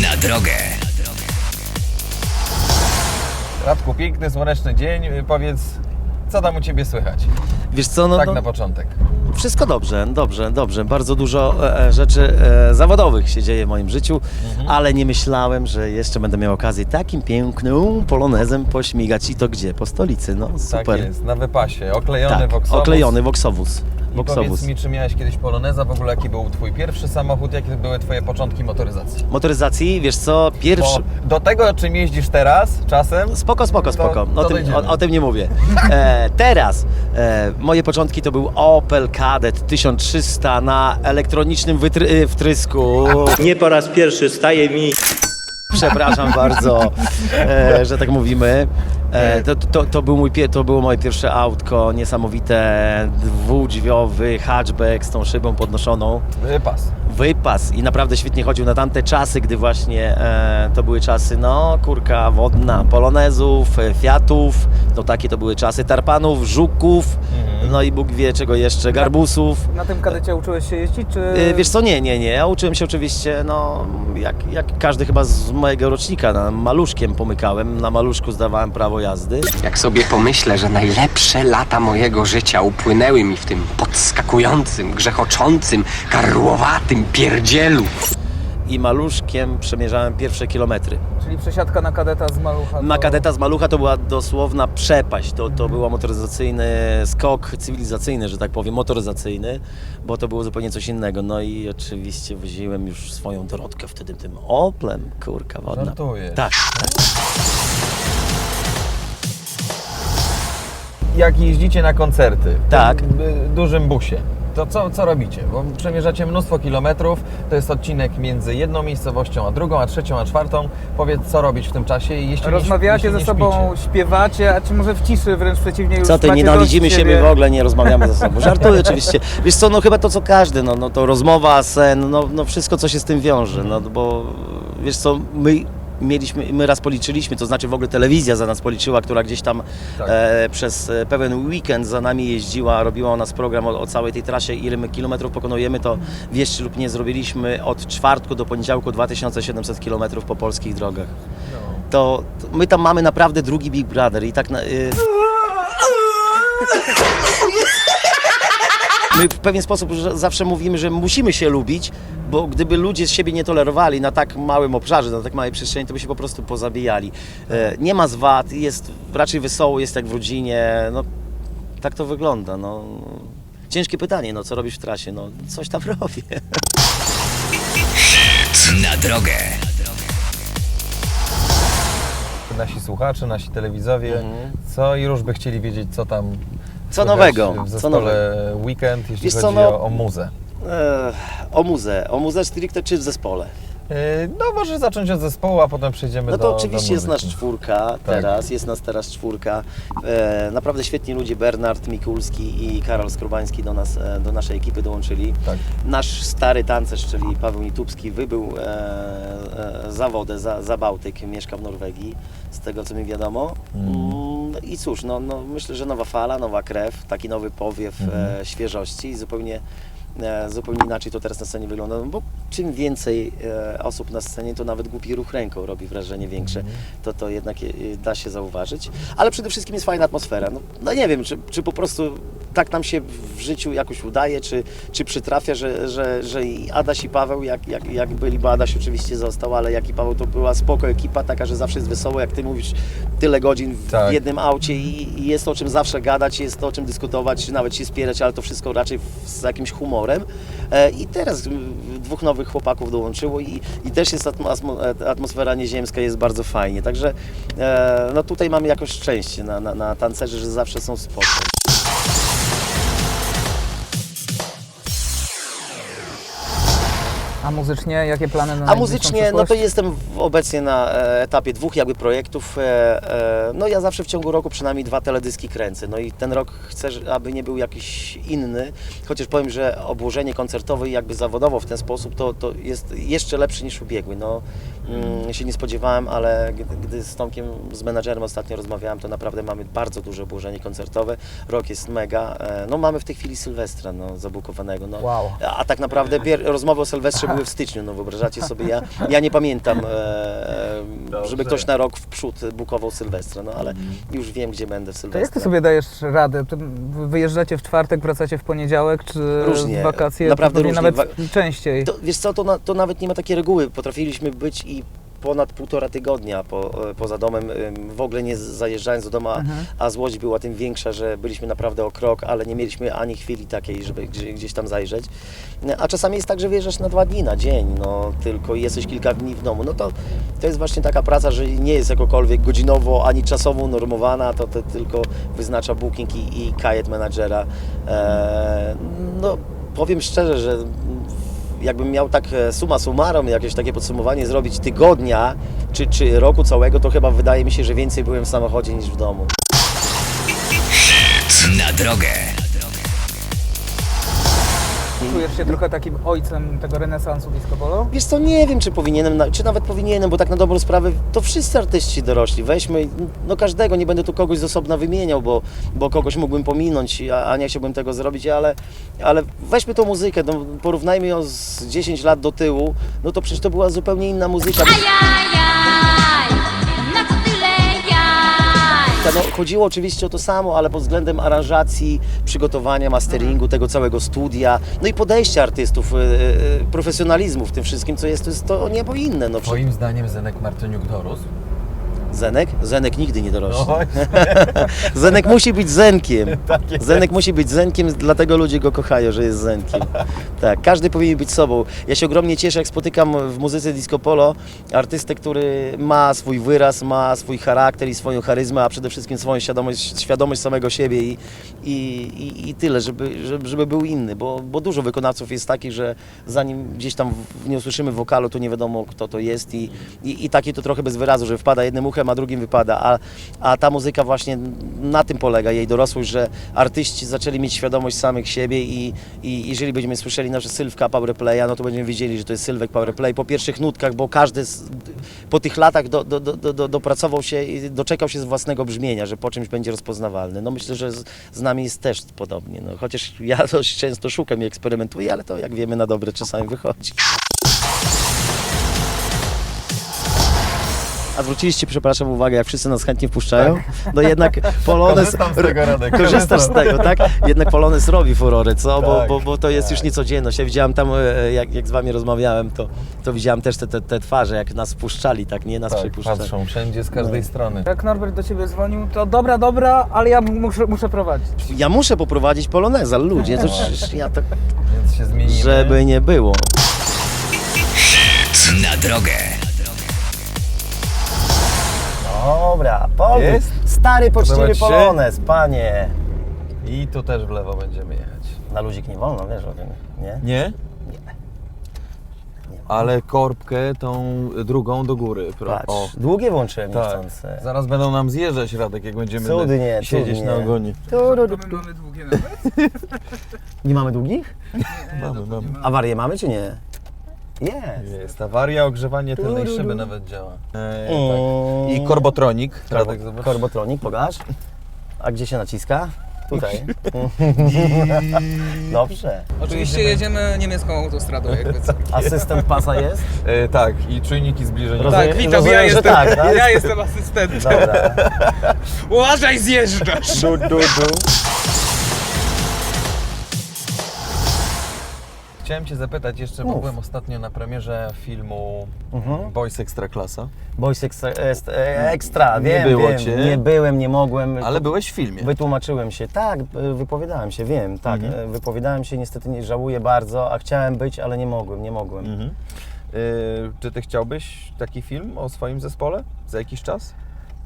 Na drogę. Radku, piękny, słoneczny dzień. Powiedz, co tam u Ciebie słychać? Wiesz co, no, tak no na początek. Wszystko dobrze, dobrze, dobrze. Bardzo dużo e, e, rzeczy e, zawodowych się dzieje w moim życiu, Mhm. ale nie myślałem, że jeszcze będę miał okazję takim pięknym polonezem pośmigać i to gdzie? Po stolicy, no super. Tak jest, na wypasie, oklejony Tak, Voxowóz. oklejony Voxowóz. I powiedz mi, czy miałeś kiedyś poloneza, w ogóle jaki był Twój pierwszy samochód, jakie były Twoje początki motoryzacji? Motoryzacji, wiesz co, pierwszy... Bo do tego, czym jeździsz teraz, czasem... Spoko, spoko, to- spoko. to O, tym, dojdziemy. o, o tym nie mówię. E, teraz e, moje początki to był Opel Kadett 1300 na elektronicznym wytry- y, wtrysku. Nie po raz pierwszy staje mi Przepraszam bardzo, e, że tak mówimy. E, to, to, to, był mój, to było moje pierwsze autko, niesamowite, dwudrzwiowy hatchback z tą szybą podnoszoną. Wypas. Wypas i naprawdę świetnie chodził na tamte czasy, gdy właśnie e, to były czasy, no, kurka wodna, polonezów, e, fiatów, no takie to były czasy, tarpanów, żuków, no i Bóg wie czego jeszcze, garbusów. Na tym kadecie uczyłeś się jeździć, czy... E, Wiesz co, nie, nie, nie. Ja uczyłem się oczywiście, no, jak, jak każdy chyba z mojego rocznika, na maluszkiem pomykałem. Na maluszku zdawałem prawo jazdy. Jak sobie pomyślę, że najlepsze lata mojego życia upłynęły mi w tym podskakującym, grzechoczącym, karłowatym pierdzielu. I maluszkiem przemierzałem pierwsze kilometry. Czyli przesiadka na kadeta z malucha. Na to- kadeta z malucha to była dosłowna przepaść. To, to był motoryzacyjny skok cywilizacyjny, że tak powiem, motoryzacyjny, bo to było zupełnie coś innego. No i oczywiście woziłem już swoją Dorotkę wtedy tym Oplem, kurka wodna. Żartujesz. Tak. Jak jeździcie na koncerty Tak. w y, dużym busie, to co, co robicie? Bo przemierzacie mnóstwo kilometrów, to jest odcinek między jedną miejscowością a drugą, a trzecią, a czwartą. Powiedz, co robić w tym czasie i jeśli Rozmawiacie nie, ze jeśli sobą, nie śpicie. śpiewacie, a czy może w ciszy wręcz przeciwnie już Co ty, nienawidzimy siebie w ogóle, nie rozmawiamy ze sobą. Żartuję oczywiście. Wiesz co, no chyba to co każdy, no, no to rozmowa, sen, no, no wszystko co się z tym wiąże, no bo wiesz co, my mieliśmy, my raz policzyliśmy, to znaczy w ogóle telewizja za nas policzyła, która gdzieś tam Tak. e, przez e, pewien weekend za nami jeździła, robiła o nas program o, o całej tej trasie, ile my kilometrów pokonujemy, to wierzcie lub nie, zrobiliśmy od czwartku do poniedziałku 2700 kilometrów po polskich drogach. To, to my tam mamy naprawdę drugi Big Brother i tak na, y, My w pewien sposób że zawsze mówimy, że musimy się lubić, bo gdyby ludzie z siebie nie tolerowali na tak małym obszarze, na tak małej przestrzeni, to by się po prostu pozabijali. E, Nie ma zwad, jest raczej wesoło, jest jak w rodzinie. No, tak to wygląda. No. Ciężkie pytanie, no co robisz w trasie? No, coś tam robię. Na drogę. Nasi słuchacze, nasi telewizowie, co i już by chcieli wiedzieć, co tam Mhm. Co nowego? w Co zespole Weekend, jeśli Wiesz chodzi co, no- o, o muzę. E, o muzę. O muzę stricte czy w zespole? Yy, No może zacząć od zespołu, a potem przejdziemy No do to oczywiście do jest nas muzyki. czwórka teraz, jest nas teraz czwórka. E, naprawdę świetni ludzie, Bernard Mikulski i Karol Skrubański do, nas, e, do naszej ekipy dołączyli. Tak. Nasz stary tancerz, czyli Paweł Nitubski, wybył e, e, za wodę, za, za Bałtyk, mieszka w Norwegii, z tego co mi wiadomo. Mm, I cóż, no, no, myślę, że nowa fala, nowa krew, taki nowy powiew e, świeżości i zupełnie, zupełnie inaczej to teraz na scenie wygląda, no bo czym więcej e, osób na scenie, to nawet głupi ruch ręką robi wrażenie większe, to to jednak e, da się zauważyć. Ale przede wszystkim jest fajna atmosfera. No, no nie wiem, czy, czy po prostu tak nam się w życiu jakoś udaje, czy, czy przytrafia, że, że, że i Adaś i Paweł, jak, jak, jak byli, bo Adaś oczywiście został, ale jak i Paweł to była spoko ekipa, taka, że zawsze jest wesoło, jak Ty mówisz, tyle godzin w Tak. jednym aucie i, i jest o czym zawsze gadać, jest o czym dyskutować, czy nawet się spierać, ale to wszystko raczej w, z jakimś humorem. E, I teraz m, dwóch nowych chłopaków dołączyło i, i też jest atmo, atmo- atmosfera nieziemska, jest bardzo fajnie. Także e, no tutaj mamy jakoś szczęście na, na, na tancerzy, że zawsze są spoko. A muzycznie jakie plany na A muzycznie, no to jestem obecnie na e, etapie dwóch jakby projektów. E, e, no ja zawsze w ciągu roku przynajmniej dwa teledyski kręcę. No i ten rok chcę, aby nie był jakiś inny, chociaż powiem, że obłożenie koncertowe i jakby zawodowo w ten sposób to, to jest jeszcze lepszy niż ubiegły. No, mm, się nie spodziewałem, ale gdy, z Tomkiem, z menadżerem ostatnio rozmawiałem, to naprawdę mamy bardzo duże obłożenie koncertowe. Rok jest mega. E, no mamy w tej chwili Sylwestra no, zabukowanego. No, Wow. a tak naprawdę rozmowy o Sylwestrze były w styczniu, no wyobrażacie sobie, ja, ja nie pamiętam, e, żeby ktoś na rok w przód bukował Sylwestra, no ale już wiem, gdzie będę w To Sylwestra. jak ty sobie dajesz radę? To wyjeżdżacie w czwartek, wracacie w poniedziałek, czy Różnie, w wakacje? naprawdę Pewnie różnie. nawet częściej. To, wiesz co, to, na, to nawet nie ma takiej reguły. Potrafiliśmy być i ponad półtora tygodnia po, e, poza domem, em, w ogóle nie zajeżdżając do domu, a- Mhm. a złość była tym większa, że byliśmy naprawdę o krok, ale nie mieliśmy ani chwili takiej, żeby gdzie, gdzieś tam zajrzeć. A czasami jest tak, że wjeżdżasz na dwa dni, na dzień, no tylko jesteś kilka dni w domu. No to, to jest właśnie taka praca, że nie jest jakokolwiek godzinowo ani czasowo normowana, to, to tylko wyznacza booking i, i kajet menadżera. E, no powiem szczerze, że jakbym miał tak e, suma summarum, jakieś takie podsumowanie zrobić tygodnia czy, czy roku całego, to chyba wydaje mi się, że więcej byłem w samochodzie niż w domu. Na drogę. Czujesz się trochę takim ojcem tego renesansu disco polo? Wiesz co, nie wiem, czy powinienem, czy nawet powinienem, bo tak na dobrą sprawę to wszyscy artyści dorośli. Weźmy, no każdego, nie będę tu kogoś z osobna wymieniał, bo, bo kogoś mógłbym pominąć, a, a nie chciałbym tego zrobić, ale, ale weźmy tą muzykę, no, porównajmy ją z 10 lat do tyłu, no to przecież to była zupełnie inna muzyka. Ajajaj, No, chodziło oczywiście o to samo, ale pod względem aranżacji, przygotowania, masteringu, tego całego studia, no i podejścia artystów, y, y, profesjonalizmu w tym wszystkim, co jest, to jest to niebo inne. No, Twoim zdaniem Zenek Martyniuk dorósł? Zenek? Zenek nigdy nie No dorośnie. właśnie. Zenek musi być zenkiem. Tak jest. Zenek musi być zenkiem, dlatego ludzie go kochają, że jest zenkiem. Tak, każdy powinien być sobą. Ja się ogromnie cieszę, jak spotykam w muzyce disco polo artystę, który ma swój wyraz, ma swój charakter i swoją charyzmę, a przede wszystkim swoją świadomość, świadomość samego siebie i, i, i, i tyle, żeby, żeby, żeby był inny, bo, bo dużo wykonawców jest takich, że zanim gdzieś tam nie usłyszymy wokalu, to nie wiadomo kto to jest i, i, i taki to trochę bez wyrazu, że wpada jednym uchem, a drugim wypada, a, a ta muzyka właśnie na tym polega, jej dorosłość, że artyści zaczęli mieć świadomość samych siebie i, i jeżeli będziemy słyszeli nasze Sylwka Powerplaya, no to będziemy wiedzieli, że to jest Sylwek Powerplay po pierwszych nutkach, bo każdy z, po tych latach do, do, do, do, dopracował się i doczekał się z własnego brzmienia, że po czymś będzie rozpoznawalny. No myślę, że z, z nami jest też podobnie, no, chociaż ja dość często szukam i eksperymentuję, ale to jak wiemy na dobre czasami wychodzi. A zwróciliście, przepraszam, uwagę, jak wszyscy nas chętnie wpuszczają, no jednak Polones... Korzystam z tego, Radek, Korzystasz z tego, tak? Jednak Polones robi furorę, co? Bo, Tak, bo, bo to jest już niecodzienność. Ja widziałem tam, e, jak, jak z Wami rozmawiałem, to, to widziałem też te, te, te twarze, jak nas wpuszczali, tak? Nie nas Tak, przypuszczali. patrzą wszędzie z każdej strony. Jak Norbert do ciebie dzwonił, to dobra, dobra, ale ja muszę, muszę prowadzić. Ja muszę poprowadzić Poloneza, ludzie, to przecież ja to... Więc się zmienimy. Żeby nie było. Na drogę. Powód. Jest? Stary, poczciwy się? Polonez, panie. I tu też w lewo będziemy jechać. Na ludzik nie wolno, wiesz o tym, nie? Nie? Ale korbkę tą drugą do góry. Pro- Patrz, O, długie włączyłem tak. Zaraz będą nam zjeżdżać, Radek, jak będziemy Cudnie, siedzieć cudnie. na ogonie. mamy długie nawet? Nie mamy długich? Mamy, mamy. Awarię mamy czy nie? Jest. Jest awaria, ogrzewanie tylnej szyby nawet działa. E, Mm. tak. I korbotronik. Radek, zobacz. korbotronik, pokaż. A gdzie się naciska? Tutaj. Dobrze. Oczywiście jedziemy niemiecką autostradą, jakby co. Asystent pasa jest? E, tak, i czujniki zbliżenia. Rozumiem, Tak, witam, rozumiem, ja że jestem, tak, tak? ja jestem asystentem. Dobra. Uważaj, zjeżdżasz! Du, du, du. Chciałem Cię zapytać jeszcze, bo Mów. byłem ostatnio na premierze filmu Mhm. Boys Ekstraklasa, Boys ekstra, est, e, ekstra, Nie wiem, było wiem. cię. Nie byłem, nie mogłem. ale byłeś w filmie. Wytłumaczyłem się. Tak, e, wypowiadałem się, wiem, tak. Mhm. e, Wypowiadałem się, niestety nie żałuję bardzo, a chciałem być, ale nie mogłem, nie mogłem. Mhm. E, czy Ty chciałbyś taki film o swoim zespole za jakiś czas?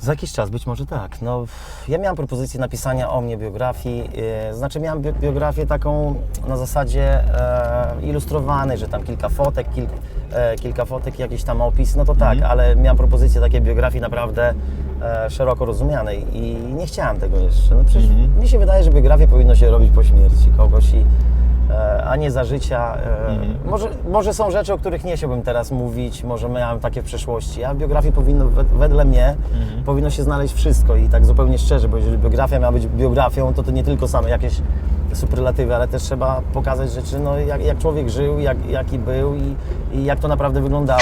Za jakiś czas, być może tak. No, ja miałem propozycję napisania o mnie biografii, e, znaczy miałem bi- biografię taką na zasadzie e, ilustrowanej, że tam kilka fotek, kilk, e, kilka fotek, jakiś tam opis, no to tak, ale miałem propozycję takiej biografii naprawdę e, szeroko rozumianej i nie chciałem tego jeszcze. No przecież mi się wydaje, że biografię powinno się robić po śmierci kogoś i a nie za życia. E, może, może są rzeczy, o których nie chciałbym teraz mówić, może miałem takie w przeszłości, a w biografii powinno, wed- wedle mnie, powinno się znaleźć wszystko i tak zupełnie szczerze, bo jeżeli biografia miała być biografią, to to nie tylko same jakieś superlatywy, ale też trzeba pokazać rzeczy, no, jak, jak człowiek żył, jak, jaki był i, i jak to naprawdę wyglądało.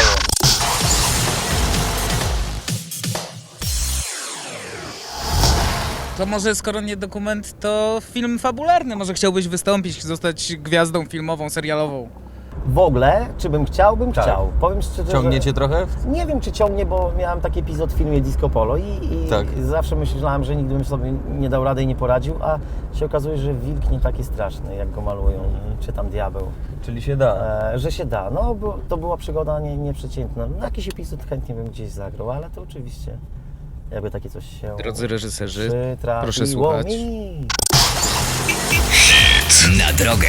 To może skoro nie dokument, to film fabularny. Może chciałbyś wystąpić, zostać gwiazdą filmową, serialową. W ogóle, czy bym chciał, bym Tak. chciał. Powiem szczerze, Ciągniecie że trochę? nie wiem, czy ciągnie, bo miałem taki epizod w filmie Disco Polo i, i Tak. zawsze myślałem, że nigdy bym sobie nie dał rady i nie poradził, a się okazuje, że wilk nie taki straszny, jak go malują, czy tam diabeł. Czyli się da. E, że się da. No, bo to była przygoda nie, nieprzeciętna. No, jakiś epizod chętnie bym gdzieś zagrał, ale to oczywiście jakby takie coś się Drodzy reżyserzy, przytrafiło proszę słuchać. mi. Na drogę.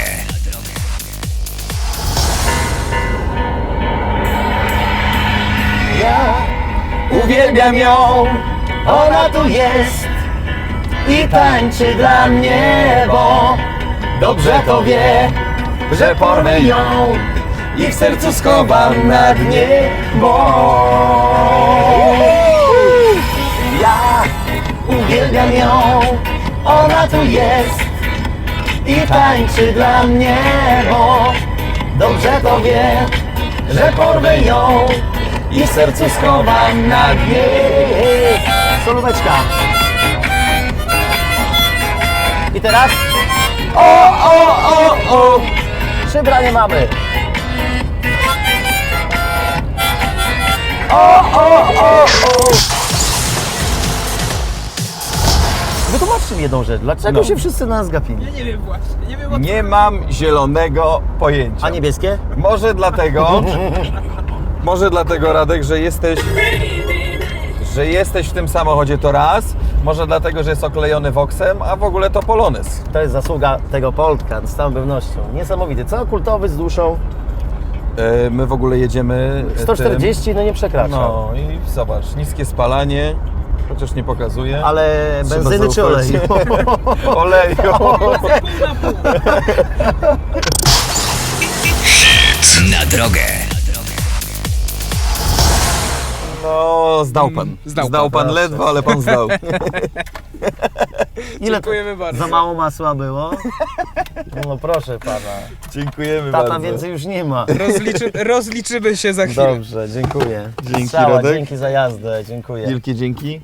Ja uwielbiam ją, ona tu jest i tańczy dla mnie, bo dobrze to wie, że porwę ją i w sercu schowam na dnie, bo uwielbiam ją, ona tu jest i tańczy dla mnie, bo dobrze to wie, że porwę ją i w sercu schowam na dnie. Solóweczka. I teraz? O, o, o, o! Trzy branie mamy. O, o, o, o! Wytłumaczcie mi jedną rzecz. Dlaczego No. się wszyscy na nas gapili? Nie wiem właśnie, nie wiem Nie mam zielonego pojęcia. A niebieskie? Może dlatego, może dlatego Radek, że jesteś, że jesteś w tym samochodzie to raz, może dlatego, że jest oklejony Voxem, a w ogóle to Polonez. To jest zasługa tego Polka, z całą pewnością. Niesamowity. Co kultowy z duszą? E, My w ogóle jedziemy... e, 140, no nie przekracza. No i zobacz, niskie spalanie, chociaż nie pokazuje. Ale Trzeba benzyny czy zaufać. oleju? Oleju. Na drogę. No, zdał pan. Zdał zdał pan. pan ledwo, ale pan zdał. Ile to Dziękujemy bardzo. za mało masła było? No proszę pana. Dziękujemy Tata bardzo. więcej już nie ma. Rozliczy, rozliczymy się za chwilę. Dobrze, dziękuję. Dzięki, Strzała, Radek. dzięki za jazdę, dziękuję. Wielkie dzięki.